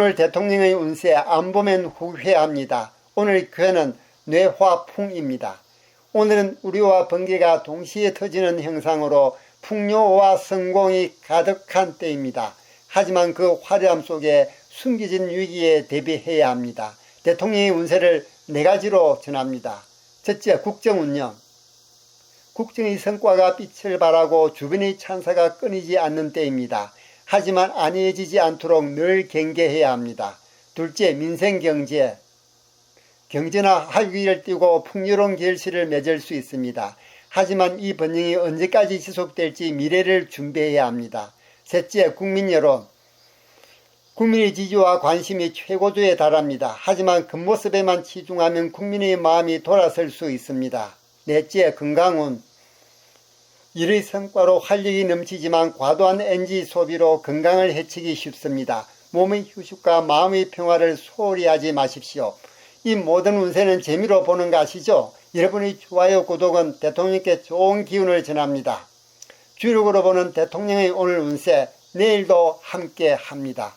오늘 대통령의 운세 안 보면 후회합니다. 오늘 교회는 뇌화풍입니다. 오늘은 우리와 번개가 동시에 터지는 형상으로 풍요와 성공이 가득한 때입니다. 하지만 그 화려함 속에 숨겨진 위기에 대비해야 합니다. 대통령의 운세를 네 가지로 전합니다. 첫째, 국정운영. 국정의 성과가 빛을 발하고 주변의 찬사가 끊이지 않는 때입니다. 하지만 안이해지지 않도록 늘 경계해야 합니다. 둘째, 민생경제. 경제나 활기를 띠고 풍요로운 결실을 맺을 수 있습니다. 하지만 이 번영이 언제까지 지속될지 미래를 준비해야 합니다. 셋째, 국민 여론. 국민의 지지와 관심이 최고조에 달합니다. 하지만 겉모습에만 치중하면 국민의 마음이 돌아설 수 있습니다. 넷째, 건강운. 일의 성과로 활력이 넘치지만 과도한 NG 소비로 건강을 해치기 쉽습니다. 몸의 휴식과 마음의 평화를 소홀히 하지 마십시오. 이 모든 운세는 재미로 보는 거 아시죠? 여러분의 좋아요, 구독은 대통령께 좋은 기운을 전합니다. 주력으로 보는 대통령의 오늘 운세, 내일도 함께 합니다.